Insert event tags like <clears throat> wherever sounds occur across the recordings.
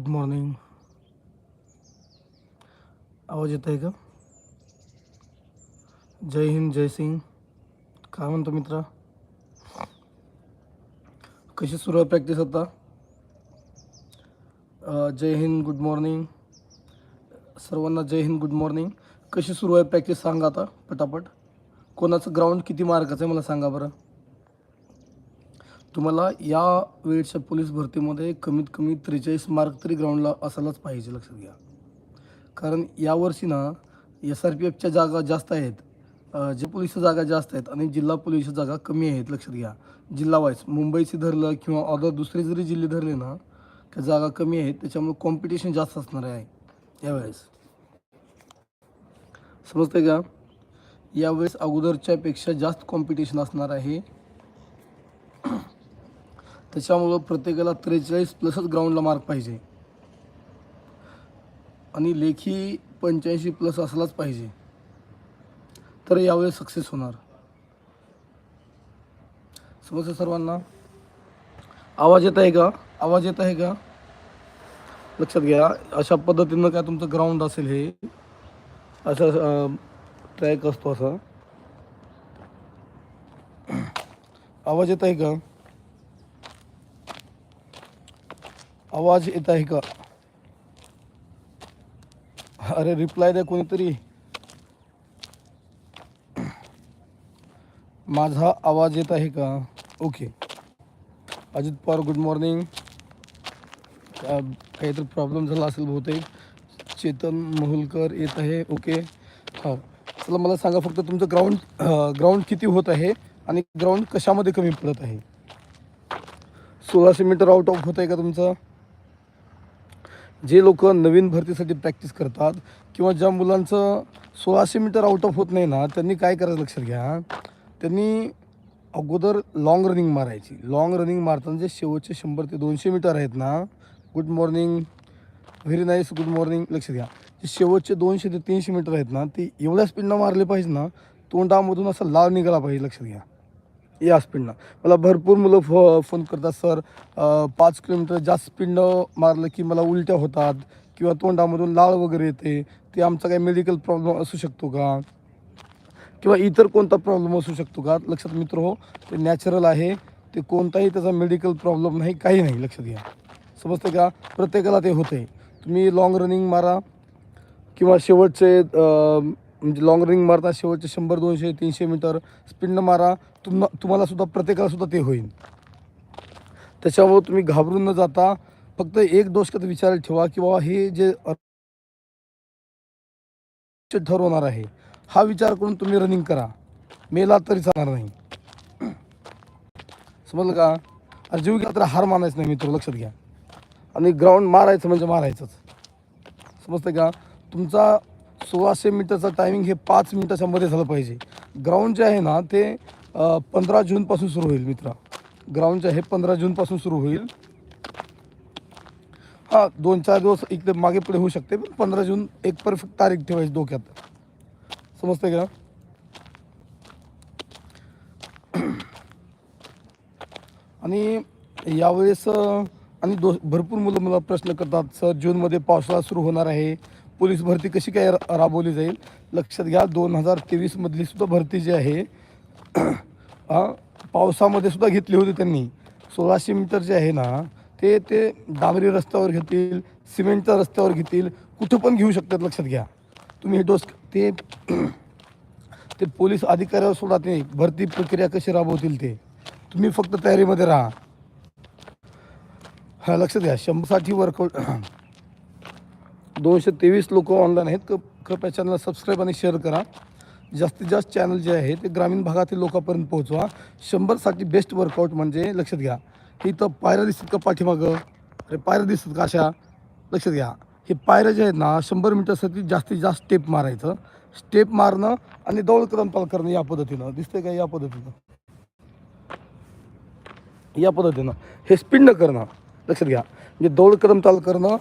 Good morning आवाज येत आहे का? जय हिंद जय सिंग काय म्हणतो मित्रा? कशी सुरू आहे प्रॅक्टिस आता? जय हिंद गुड मॉर्निंग सर्वांना जय हिंद गुड मॉर्निंग कशी सुरू आहे प्रॅक्टिस सांगा आता पटापट. कोणाचं ग्राउंड किती मार्काचं आहे मला सांगा बरं. तुम्हाला या वेळच्या पोलीस भरतीमध्ये कमीत कमी त्रेचाळीस मार्क तरी ग्राउंडला असायलाच पाहिजे लक्षात घ्या. कारण यावर्षी ना एस आर पी एफच्या जागा जास्त आहेत. जे पोलीसच्या जागा जास्त आहेत आणि जिल्हा पोलीसच्या जागा कमी आहेत लक्षात घ्या. जिल्हा वाईज मुंबईचे धरलं किंवा अदर दुसरे जरी जिल्हे धरले ना त्या जागा कमी आहेत त्याच्यामुळे कॉम्पिटिशन जास्त असणार आहे यावेळेस. समजतंय का? यावेळेस अगोदरच्यापेक्षा जास्त कॉम्पिटिशन असणार आहे. त्याच्यामुळं प्रत्येकाला त्रेचाळीस प्लसच ग्राउंडला मार्क पाहिजे. आणि लेखी पंच्याऐंशी प्लस असलाच पाहिजे. तर यावेळेस सक्सेस होणार. समजतं सर्वांना? आवाज येत आहे का? आवाज येत आहे का? लक्षात घ्या अशा पद्धतीनं काय तुमचं ग्राउंड असेल हे असं ट्रॅक असतो असा. आवाज येत आहे का? आवाज येत आहे का? अरे रिप्लाय द्या कोणीतरी. माझा आवाज येत आहे का? Okay Ajit Pawar good morning काहीतरी प्रॉब्लेम झाला असेल बहुतेक. चेतन मोहुलकर येत आहे. ओके हां. चला मला सांगा फक्त तुमचं ग्राउंड ग्राउंड किती होत आहे आणि ग्राउंड कशामध्ये कमी पडत आहे? सोळाशे मीटर आउट ऑफ होत आहे का तुमचं? जे लोक नवीन भरतीसाठी प्रॅक्टिस करतात किंवा ज्या मुलांचं सोळाशे मीटर आउट ऑफ होत नाही ना त्यांनी काय करायचं लक्षात घ्या? त्यांनी अगोदर लाँग रनिंग मारायची. लाँग रनिंग मारताना जे शेवटचे शंभर ते दोनशे मीटर आहेत ना good morning very nice good morning लक्ष घ्या. जे शेवटचे दोनशे ते तीनशे मीटर आहेत ना ते एवढ्या स्पीडनं मारले पाहिजे ना तोंडामधून असा लाव निघाला पाहिजे लक्षात घ्या. या स्पीडनं मला भरपूर मुलं फो फोन करतात सर पाच किलोमीटर जास्त स्पीडनं मारलं की मला उलट्या होतात किंवा तोंडामधून लाळ वगैरे येते ते आमचा काही मेडिकल प्रॉब्लेम असू शकतो का? किंवा इतर कोणता प्रॉब्लेम असू शकतो का? लक्षात मित्र हो ते नॅचरल आहे ते कोणताही त्याचा मेडिकल प्रॉब्लेम नाही काही नाही लक्षात घ्या. समजतं का? प्रत्येकाला ते होते तुम्ही लाँग रनिंग मारा किंवा शेवटचे म्हणजे लाँग रनिंग मारता शेवटचे शंभर दोनशे तीनशे मीटर स्पीडनं मारा तुम तुम्हाला सुद्धा प्रत्येकाला सुद्धा ते होईल. त्याच्यामुळं तुम्ही घाबरून न जाता फक्त एक दोष कधी विचारायला ठेवा की बाबा हे जे ठरवणार आहे हा विचार करून तुम्ही रनिंग करा. मेला तरी चालणार नाही. समजलं का? आणि जीव गेला तर हार मानायचं नाही मित्र लक्षात घ्या. आणि ग्राउंड मारायचं म्हणजे मारायचंच. समजतं का? तुमचा सोळाशे मीटरचा टायमिंग हे पाच मिनटाच्या मध्ये झालं पाहिजे. ग्राउंड जे आहे ना ते पंधरा जूनपासून सुरू होईल मित्र. ग्राउंडचे हे पंधरा जूनपासून सुरू होईल. हां दोन चार दिवस इकडे मागे पुढे होऊ शकते पण पंधरा जून एक परफेक्ट तारीख ठेवायची डोक्यात. समजते का? <clears throat> आणि यावेळेस आणि दो भरपूर मुलं मला प्रश्न करतात सर जूनमध्ये पावसाळा सुरू होणार आहे. पोलीस भरती कशी काय रा- राबवली जाईल? लक्षात घ्या दोन हजार तेवीसमधली सुद्धा भरती जी आहे पावसामध्ये सुद्धा घेतली होती त्यांनी. सोळाशे मीटर जे आहे ना ते ते डांबरी रस्त्यावर घेतील सिमेंटच्या रस्त्यावर घेतील कुठं पण घेऊ शकतात लक्षात घ्या. तुम्ही हे डोस ते ते पोलीस अधिकाऱ्यावर सोडा ते. भरती प्रक्रिया कशी राबवतील ते. तुम्ही फक्त तयारीमध्ये राहा. हा लक्षात घ्या. शंभरसाठी वर्कआउट दोनशे तेवीस लोक ऑनलाईन आहेत. कृपया चॅनलला सबस्क्राईब आणि शेअर करा. जास्तीत जास्त चॅनल जे आहे ते ग्रामीण भागातील लोकांपर्यंत पोहोचवा. शंभरसाठी बेस्ट वर्कआउट म्हणजे लक्षात घ्या. इथं पायऱ्या दिसतात का पाठीमागं? अरे पायऱ्या दिसतात का अशा? लक्षात घ्या. हे पायऱ्या जे आहेत ना शंभर मीटरसाठी जास्तीत जास्त स्टेप मारायचं. स्टेप मारणं आणि दौड क्रमपाल करणं या पद्धतीनं. दिसतंय का या पद्धतीनं? या पद्धतीनं. हे स्पिंड करणं. लक्षात घ्या. म्हणजे दौड कदम चाल करणं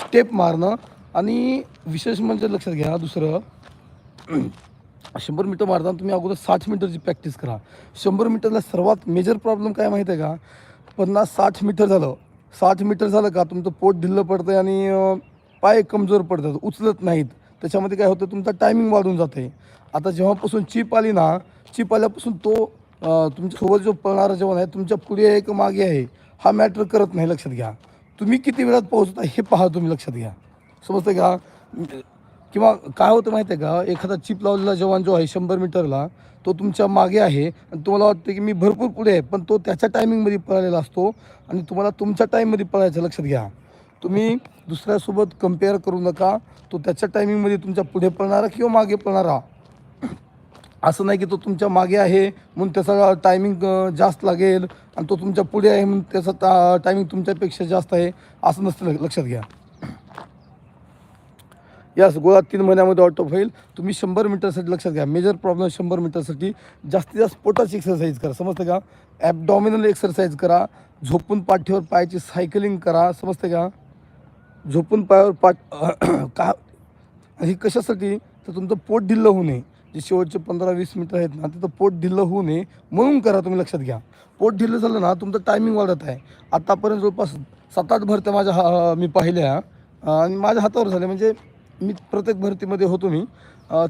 स्टेप मारणं आणि विशेष म्हणजे लक्षात घ्या दुसरं. शंभर मीटर मारताना तुम्ही अगोदर साठ मीटरची प्रॅक्टिस करा. शंभर मीटरला सर्वात मेजर प्रॉब्लेम काय माहीत आहे का? पन्नास साठ मीटर झालं. साठ मीटर झालं का तुमचं पोट ढिल्लं पडतं आणि पाय कमजोर पडतात उचलत नाहीत. त्याच्यामध्ये काय होतं तुमचा टायमिंग वाढून जातं. आहे आता जेव्हापासून चिप आली ना चिप आल्यापासून तो तुमच्यासोबत जो पळणारा जेवण आहे तुमच्यापुढे आहे का मागे आहे. हा मॅटर करत नाही लक्षात घ्या. तुम्ही किती वेळात पोहोचता हे पहा तुम्ही लक्षात घ्या. समजतं का? किंवा काय होतं माहिती आहे का? एखादा चिप लावलेला जवान जो आहे शंभर मीटरला तो तुमच्या मागे आहे आणि तुम्हाला वाटतं की मी भरपूर पुढे आहे पण तो त्याच्या टायमिंगमध्ये पळालेला असतो आणि तुम्हाला तुमच्या टाईममध्ये पळायचं लक्षात घ्या. तुम्ही दुसऱ्यासोबत कंपेअर करू नका तो त्याच्या टायमिंगमध्ये तुमच्यापुढे पळणारा किंवा मागे पळणारा. असं नाही की तो तुमच्या मागे आहे म्हणून त्याचा टायमिंग जास्त लागेल आणि तो तुमच्यापुढे आहे म्हणून त्याचा टा टायमिंग तुमच्यापेक्षा जास्त आहे असं नसतं ल- लक्षात घ्या. यास गोळा तीन महिन्यामध्ये ऑटो होईल. तुम्ही शंभर मीटरसाठी लक्षात घ्या. मेजर प्रॉब्लेम शंभर मीटरसाठी. जास्तीत जास्त पोटाची एक्सरसाइज करा. समजतं का? ॲबडॉमिनल एक्सरसाइज करा. झोपून पाठीवर पायाची सायकलिंग करा. समजतं का? झोपून पायावर पाठ <clears throat> का? हे कशासाठी? तर तुमचं पोट ढिल्लं होऊ नये. जे शेवटचे पंधरा वीस मीटर आहेत ना तिथं पोट ढिल्लं होऊ नये. म्हणून करा तुम्ही लक्षात घ्या. पोट ढिल्लं झालं ना तुमचं टायमिंग वाढत आहे. आतापर्यंत जवळपास सात आठ भरत्या माझ्या हा मी पाहिल्या. आणि माझ्या हातावर झाले. म्हणजे मी प्रत्येक भरतीमध्ये होतो मी.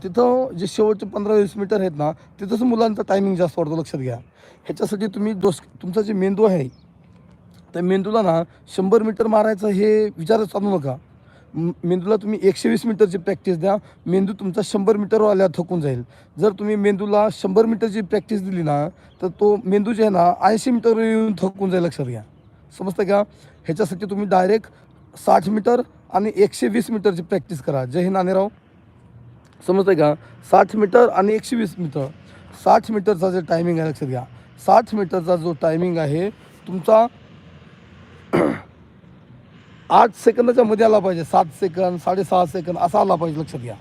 तिथं जे शेवटचे पंधरा वीस मीटर आहेत ना तिथंच मुलांचा टायमिंग जास्त वाढतो लक्षात घ्या. ह्याच्यासाठी तुम्ही दोस तुमचा जे मेंदू आहे त्या मेंदूला ना शंभर मीटर मारायचं हे विचारच चालू नका. मेंदूला तुम्ही एकशे वीस मीटरची प्रॅक्टिस द्या मेंदू तुमचा शंभर मीटरवर आल्या थकून जाईल. जर तुम्ही मेंदूला शंभर मीटरची प्रॅक्टिस दिली ना तर तो मेंदू जे आहे ना ऐंशी मीटरवर येऊन थकून जाईल लक्षात घ्या. समजतं का? ह्याच्यासाठी तुम्ही डायरेक्ट साठ मीटर आणि एकशे वीस मीटरची प्रॅक्टिस करा. जय हिंद नाणेराव समजतं का? साठ मीटर आणि एकशे वीस मीटर. साठ मीटरचा जे टायमिंग आहे लक्षात घ्या. साठ मीटरचा जो टायमिंग आहे तुमचा <clears throat> आठ सेकंदाच्या मध्ये आला पाहिजे. सात सेकंद साडेसहा सेकंद असा आला पाहिजे लक्षात घ्या.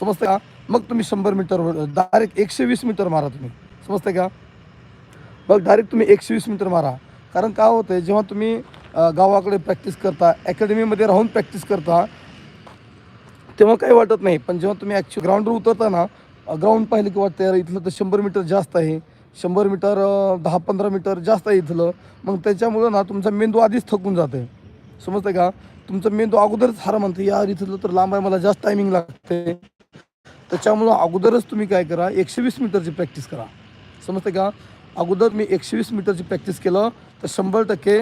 समजतं का? मग तुम्ही शंभर मीटरवर डायरेक्ट एकशे वीस मीटर मारा तुम्ही. समजतं का? मग डायरेक्ट तुम्ही एकशे वीस मीटर मारा. कारण काय होतं आहे जेव्हा तुम्ही गावाकडे प्रॅक्टिस करता अकॅडमीमध्ये राहून प्रॅक्टिस करता तेव्हा काही वाटत नाही. पण जेव्हा तुम्ही ॲक्च्युअल ग्राउंडवर उतरता ना ग्राउंड पाहिलं की वाटतं यार इथलं तर शंभर मीटर जास्त आहे. शंभर मीटर दहा पंधरा मीटर जास्त आहे इथलं. मग त्याच्यामुळं ना तुमचा मेंदू आधीच थकून जाते समजतं का? तुमचा मेंदू अगोदरच हार म्हणते यार इथलं तर लांब आहे मला जास्त टायमिंग लागते. त्याच्यामुळं अगोदरच तुम्ही काय करा एकशे वीस मीटरची प्रॅक्टिस करा. समजते का? अगोदर मी एकशे वीस मीटरची प्रॅक्टिस केलं तर शंभर टक्के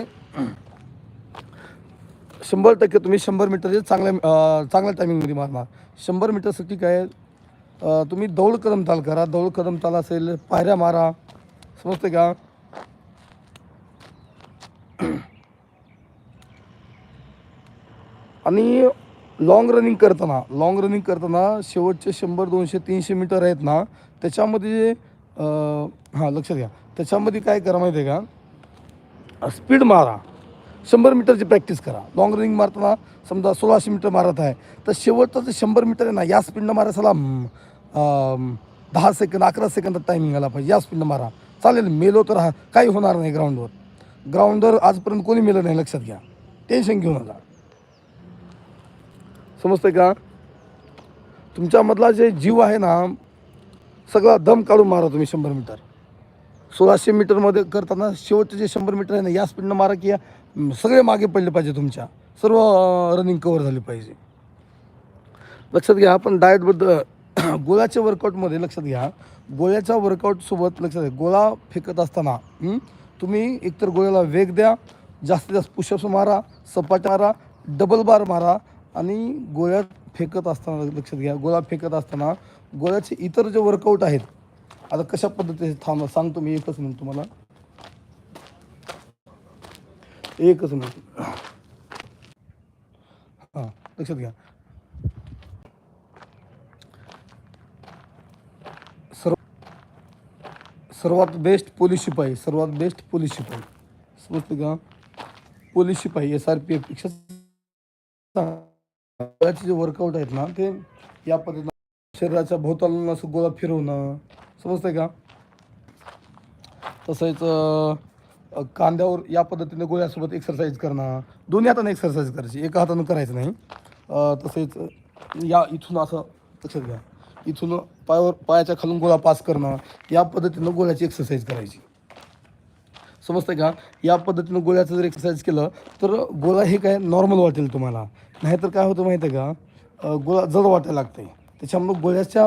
शंभर टक्के तुम्ही शंभर मीटरचे चांगल्या चांगल्या टायमिंगमध्ये मारणार शंभर मीटरसाठी काय तुम्ही दौड कदमताल करा. दौड कदमताल असेल पायऱ्या मारा. समजते का? <clears throat> आणि लाँग रनिंग करताना लाँग रनिंग करताना शेवटचे शंभर दोनशे तीनशे मीटर आहेत ना त्याच्यामध्ये हां लक्षात घ्या. त्याच्यामध्ये काय करा माहिती आहे का स्पीड मारा. शंभर मीटरची प्रॅक्टिस करा. लॉंग रनिंग मारताना समजा सोळाशे मीटर मारत आहे तर शेवटचं जे शंभर मीटर आहे ना या स्पीडनं मारायला दहा सेकंद अकरा सेकंदात टायमिंग आला पाहिजे. या स्पीडनं मारा. चालेल मेलो तर हा काही होणार नाही ग्राउंडवर ग्राउंडवर आजपर्यंत कोणी मेलं नाही लक्षात घ्या. टेन्शन घेऊ नका. समजतंय का? तुमच्यामधला जे जीव आहे ना सगळा दम काढून मारा तुम्ही शंभर मीटर. सोळाशे मीटरमध्ये करताना शेवटचे जे शंभर मीटर आहे ना या स्पीडनं मारा की या सगळे मागे पडले पाहिजे तुमच्या. सर्व रनिंग कवर झाली पाहिजे. लक्षात घ्या आपण डाएटबद्दल <clears throat> गोळ्याच्या वर्कआउटमध्ये लक्षात घ्या. गोळ्याच्या वर्कआउटसोबत लक्षात घ्या. गोळा फेकत असताना तुम्ही एकतर गोळ्याला वेग द्या जास्तीत जास्त पुशअप्स मारा सपाट मारा डबल बार मारा आणि गोळ्यात फेकत असताना लक्षात घ्या. गोळा फेकत असताना गोळ्याचे इतर जे वर्कआउट आहेत आता कशा पद्धतीचे थांब सांगतो मी एकच मिनिट तुम्हाला. एकच मिनिट. हां लक्षात घ्या. सर्व सर्वात बेस्ट पोलीस शिपाई सर्वात बेस्ट पोलीस शिपाई. समजतं का? पोलीस शिपाई एस आर पी एफपेक्षा जे वर्कआउट आहेत ना ते या पद्धतीनं शरीराच्या भोवतालून असं गोळा फिरवणं. समजतंय का? तसंच कांद्यावर या पद्धतीने गोळ्यासोबत एक्सरसाइज करणं दोन्ही हाताने एक्सरसाइज करायची एका हातानं करायचं नाही. तसेच या इथून असं लक्षात घ्या इथून पायावर पायाच्या खालून गोळा पास करणं या पद्धतीनं गोळ्याची एक्सरसाइज करायची. समजतंय का? या पद्धतीनं गोळ्याचं जर एक्सरसाइज केलं तर गोळा हे काय नॉर्मल वाटेल तुम्हाला. नाहीतर काय होतं माहिती आहे का गोळा जड वाटायला लागते त्याच्यामुळं गोळ्याच्या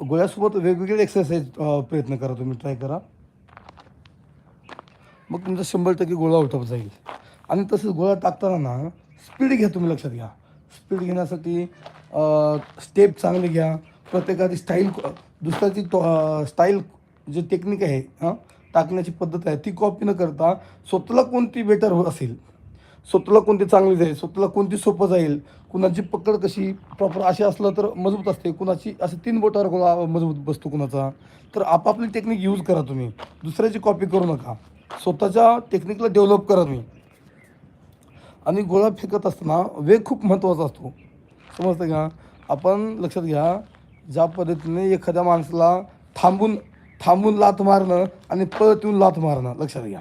गोळ्यासोबत वेगवेगळे एक्सरसाइज प्रयत्न करा तुम्ही ट्राय करा. मग तुमचा शंभर टक्के गोळा उठवत जाईल. आणि तसंच गोळा टाकताना ना स्पीड घ्या तुम्ही लक्षात घ्या. स्पीड घेण्यासाठी स्टेप चांगले घ्या. प्रत्येकाची स्टाईल दुसऱ्याची स्टाईल जी टेक्निक आहे हां टाकण्याची पद्धत आहे ती कॉपी न करता स्वतःला कोणती बेटर असेल स्वतःला कोणती चांगली जाईल स्वतःला कोणती सोपं जाईल कुणाची पकड कशी प्रॉपर अशी असलं तर मजबूत असते कुणाची असं तीन बोटावर गोळा मजबूत बसतो कुणाचा तर आपापली टेक्निक यूज करा तुम्ही. दुसऱ्याची कॉपी करू नका. स्वतःच्या टेक्निकला डेव्हलप करा मी आणि गोळा फेकत असताना वेग खूप महत्त्वाचा असतो. समजतं का? आपण लक्षात घ्या ज्या पद्धतीने एखाद्या माणसाला थांबून थांबून लात मारणं आणि पळत येऊन लात मारणं लक्षात घ्या.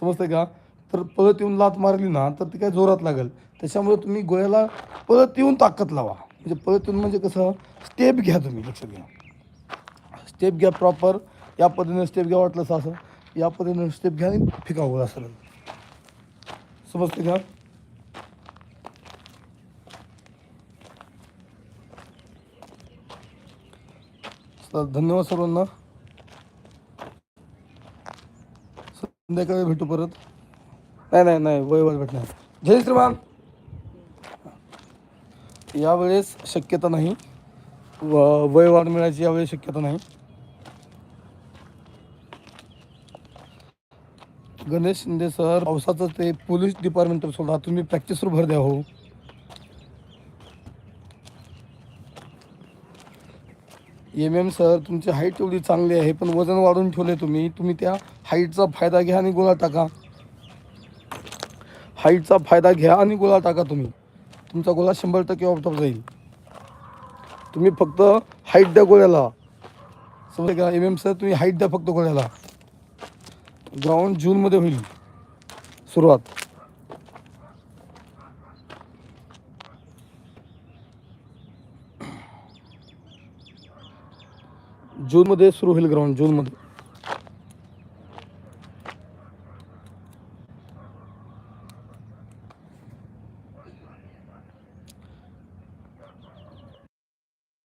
समजतं का? तर पळत येऊन लात मारली ना तर ती काय जोरात लागेल. त्याच्यामुळे तुम्ही गोळ्याला पळत येऊन ताकद लावा. म्हणजे पळत येऊन म्हणजे कसं? स्टेप घ्या तुम्ही लक्षात घ्या. स्टेप घ्या प्रॉपर या पद्धतीने स्टेप घ्या वाटलं असं असं. या पद्धतीने स्टेप घ्या आणि फिका गोळा सरळ. समजते का? धन्यवाद सर्वांना. संध्याकाळी भेटू परत. नाही नाही नाही वयवर भेटणार. जय श्रीमान यावेळेस शक्यता नाही. व वय वाढ मिळायची यावेळेस शक्यता नाही. गणेश शिंदे सर पावसाचं ते पोलीस डिपार्टमेंट सोडा तुम्ही प्रॅक्टिसवर भर द्या हो. एम एम सर तुमची हाईट एवढी चांगली आहे पण वजन वाढून ठेवले तुम्ही. तुम्ही त्या हाईटचा फायदा घ्या आणि गोळा टाका. हाईटचा फायदा घ्या आणि गोळा टाका तुम्ही. तुमचा गोळा शंभर टक्के ऑफ जाईल. तुम्ही फक्त हाईट द्या गोळ्याला. समजा का? एम एम सर तुम्ही हाईट द्या फक्त गोळ्याला. ग्राउंड जूनमध्ये होईल. सुरुवात. जूनमध्ये सुरू होईल ग्राउंड जूनमध्ये